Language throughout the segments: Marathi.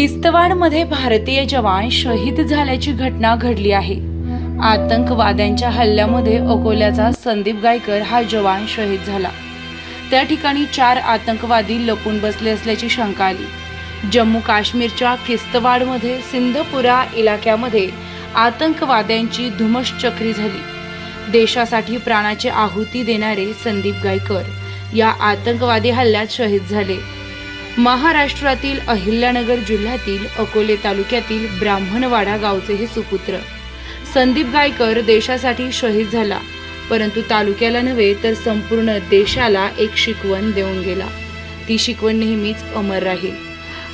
किस्तवाडमध्ये भारतीय जवान शहीद झाल्याची घटना घडली आहे. आतंकवाद्यांच्या हल्ल्यामध्ये अकोल्याचा संदीप गायकर हा जवान शहीद झाला. त्या ठिकाणी चार आतंकवादी लपून बसले असल्याची शंका आली. जम्मू काश्मीरच्या किस्तवाडमध्ये सिंधपुरा इलाक्यामध्ये आतंकवाद्यांची धुमश्चक्री झाली. देशासाठी प्राणाची आहुती देणारे संदीप गायकर या आतंकवादी हल्ल्यात शहीद झाले. महाराष्ट्रातील अहिल्यानगर जिल्ह्यातील अकोले तालुक्यातील ब्राह्मणवाडा गावचे हे सुपुत्र. संदीप गायकर देशासाठी शहीद झाला. परंतु तालुक्याला नव्हे तर संपूर्ण देशाला एक शिकवण देऊन गेला. ती शिकवण नेहमीच अमर राहील.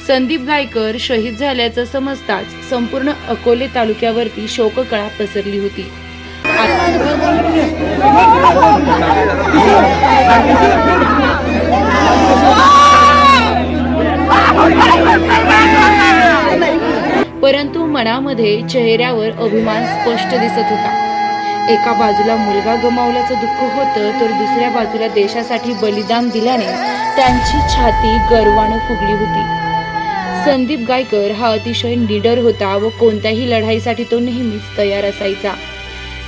संदीप गायकर शहीद झाल्याचं समजताच संपूर्ण अकोले तालुक्यावरती शोककळा पसरली होती. मनामध्ये चेहऱ्यावर अभिमान स्पष्ट दिसत होता. एका बाजूला मुलगा गमावल्याचं दुःख होतं तर दुसऱ्या बाजूला देशासाठी बलिदान दिल्याने त्यांची छाती गर्वानं फुगली होती. संदीप गायकर हा अतिशय निडर होता व कोणत्याही लढाईसाठी तो नेहमीच तयार असायचा.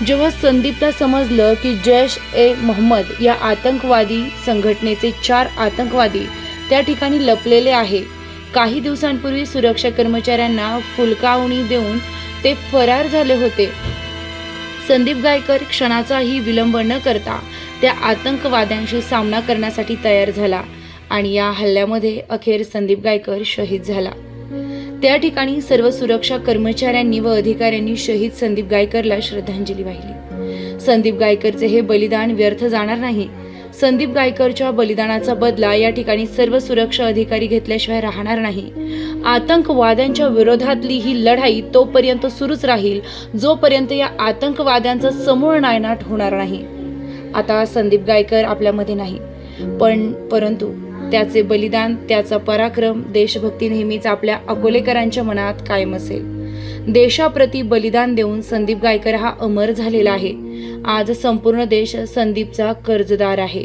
जेव्हा संदीपला समजलं की जैश ए मोहम्मद या आतंकवादी संघटनेचे चार आतंकवादी त्या ठिकाणी लपलेले आहे काही दिवसांपूर्वी सुरक्षा कर्मचाऱ्यांना फुलकावणी देऊन ते फरार झाले होते. संदीप गायकर क्षणाचाही विलंब न करता त्या आतंकवाद्यांशी सामना करण्यासाठी तयार झाला आणि या हल्ल्यामध्ये अखेर संदीप गायकर शहीद झाला. त्या ठिकाणी सर्व सुरक्षा कर्मचाऱ्यांनी व अधिकाऱ्यांनी शहीद संदीप गायकरला श्रद्धांजली वाहिली. संदीप गायकरचे हे बलिदान व्यर्थ जाणार नाही संदीप गायकरच्या बलिदानाचा बदला या ठिकाणी सर्व सुरक्षा अधिकारी घेतल्याशिवाय राहणार नाही. आतंकवाद्यांच्या विरोधातली ही लढाई तोपर्यंत सुरूच राहील जोपर्यंत या आतंकवाद्यांचा समूळ नायनाट होणार नाही. आता संदीप गायकर आपल्यामध्ये नाही. पण परंतु त्याचे बलिदान त्याचा पराक्रम देशभक्ती नेहमीच आपल्या अकोलेकरांच्या मनात कायम असेल. देशाप्रती बलिदान देऊन संदीप गायकर हा अमर झालेला आहे. आज संपूर्ण देश संदीपचा कर्जदार आहे.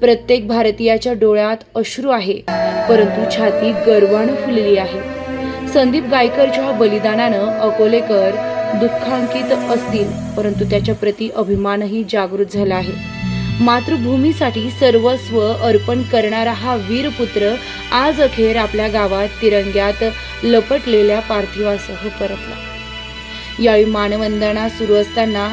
प्रत्येक भारतीयाच्या डोळ्यात अश्रू आहे परंतु छाती गर्वानं फुलली आहे. संदीप गायकरच्या बलिदानानं अकोलेकर दुःखांकित असतील परंतु त्याच्या प्रती अभिमानही जागृत झाला आहे. मातृभूमीसाठी सर्वस्व अर्पण करणारा हा वीरपुत्र आज अखेर आपल्या गावात तिरंग्यात लपटलेल्या पार्थिवासह परतला. यावेळी मानवंदना सुरू असताना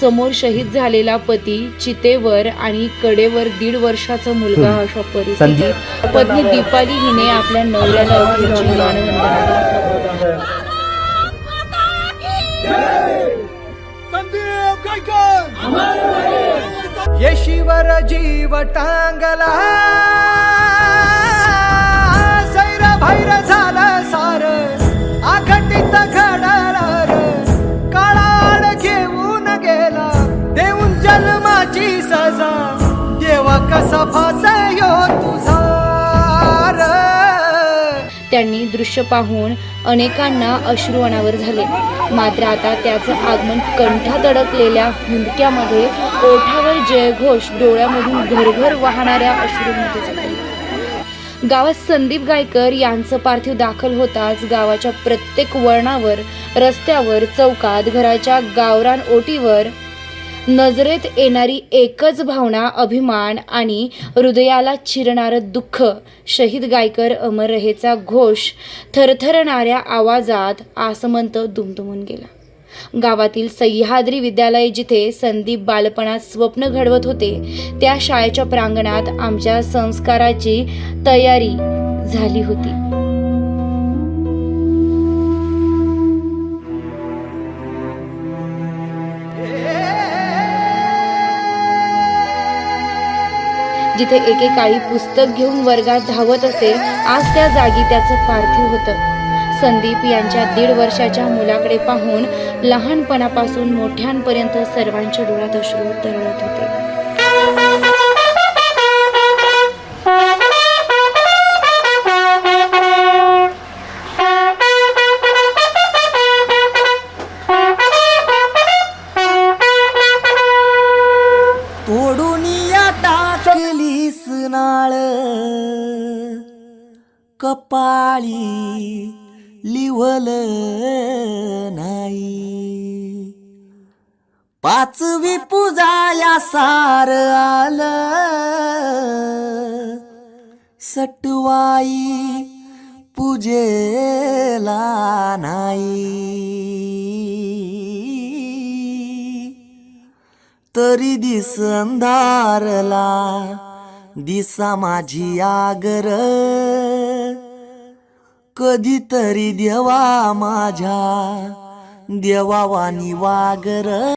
समोर शहीद झालेला पती चितेवर आणि कडेवर दीड वर्षाचा मुलगा अशा परिस्थितीत पत्नी दीपाली हिने आपल्या नवऱ्याला अखेरची मानवंदना येशीवर जीव टांगला सैर भैर झालं सार त्यांनी दृश्य पाहून अनेकांना अश्रू अनावर झाले. मात्र आता त्याचं आगमन कंठात अडकलेल्या हुंदक्यामध्ये ओठावर जयघोष डोळ्यामधून घरघर वाहणाऱ्या अश्रूमध्ये झाले गावात संदीप गायकर यांचं पार्थिव दाखल होताच गावाच्या प्रत्येक वळणावर रस्त्यावर चौकात घराच्या गावरान ओटीवर नजरेत येणारी एकच भावना अभिमान आणि हृदयाला चिरणारं दुःख. शहीद गायकर अमर रहेचा घोष. थरथरणाऱ्या आवाजात आसमंत दुमदुमून गेला. गावातील सह्याद्री विद्यालय जिथे संदीप बालपणात स्वप्न घडवत होते त्या शाळेच्या प्रांगणात आमच्या संस्काराची तयारी झाली होती. जिथे एकेकाळी पुस्तक घेऊन वर्गात धावत असे आज त्या जागी त्याचं पार्थिव होतं. संदीप यांच्या दीड वर्षाच्या मुलाकडे पाहून लहानपणापासून मोठ्यांपर्यंत सर्वांच्या डोळ्यात अश्रू तरळत होते. टाकलीस नाळ कपाळी लिवल नाही पाचवी पूजा या सार आलं सटवाई पूजेला नाही तरी दिस अंधारला दिसा माझी आगर. कधीतरी देवा माझ्या देवावानी वागर.